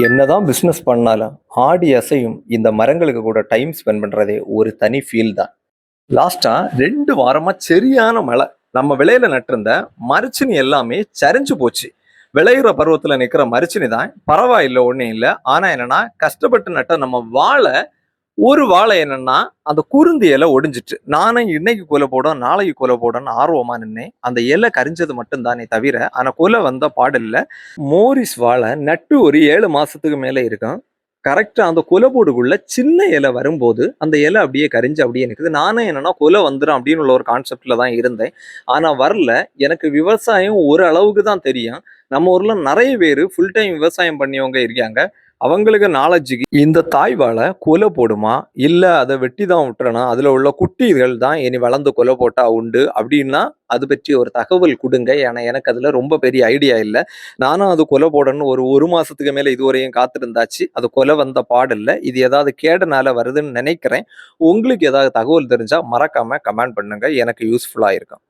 என்னதான் பிஸ்னஸ் பண்ணாலும் ஆடி அசையும் இந்த மரங்களுக்கு கூட டைம் ஸ்பெண்ட் பண்ணுறதே ஒரு தனி ஃபீல் தான். லாஸ்ட்டாக ரெண்டு வாரமாக சரியான மழை. நம்ம விளையில நட்டிருந்த மரிச்சினி எல்லாமே சரிஞ்சு போச்சு. விளையிற பருவத்தில் நிற்கிற மரிச்சினி தான் பரவாயில்லை ஒன்றும் இல்லை. ஆனால் என்னென்னா கஷ்டப்பட்டு நட்ட நம்ம வாழை ஒரு வாழை என்னன்னா அந்த குருந்து இலை ஒடிஞ்சிட்டு நானும் இன்னைக்கு கொலை போடும் நாளைக்கு கொலை போடணும்னு ஆர்வமா நின்னேன். அந்த இலை கரிஞ்சது மட்டும்தானே தவிர ஆனால் கொலை வந்த பாடல்ல மோரிஸ் வாழை நட்டு ஒரு ஏழு மாசத்துக்கு மேல இருக்கும். கரெக்டாக அந்த கொலைபோடுக்குள்ள சின்ன இலை வரும்போது அந்த இலை அப்படியே கரிஞ்சு அப்படியே நிற்குது நானும் என்னன்னா கொலை வந்துடும் அப்படின்னு உள்ள ஒரு கான்செப்டில் தான் இருந்தேன். ஆனால் வரல. எனக்கு விவசாயம் ஒரு அளவுக்கு தான் தெரியும். நம்ம ஊரில் நிறைய பேர் ஃபுல் டைம் விவசாயம் பண்ணியவங்க இருக்காங்க. அவங்களுக்கு நாலேஜுக்கு இந்த தாய்வாழை கொலை போடுமா? இல்லை அதை வெட்டி தான் விட்டுறனா? அதில் உள்ள குட்டிகள் தான் இனி வளர்ந்து கொலை போட்டா உண்டு அப்படின்னா அது பற்றி ஒரு தகவல் கொடுங்க. ஏன்னா எனக்கு அதில் ரொம்ப பெரிய ஐடியா இல்லை. நானும் அது கொலை போடணும் ஒரு ஒரு மாதத்துக்கு மேலே இதுவரையும் காத்திருந்தாச்சு. அது கொலை வந்த பாடில்லை இது ஏதாவது கேடனால வருதுன்னு நினைக்கிறேன். உங்களுக்கு ஏதாவது தகவல் தெரிஞ்சால் மறக்காமல் கமெண்ட் பண்ணுங்கள் எனக்கு யூஸ்ஃபுல்லாக இருக்கும்.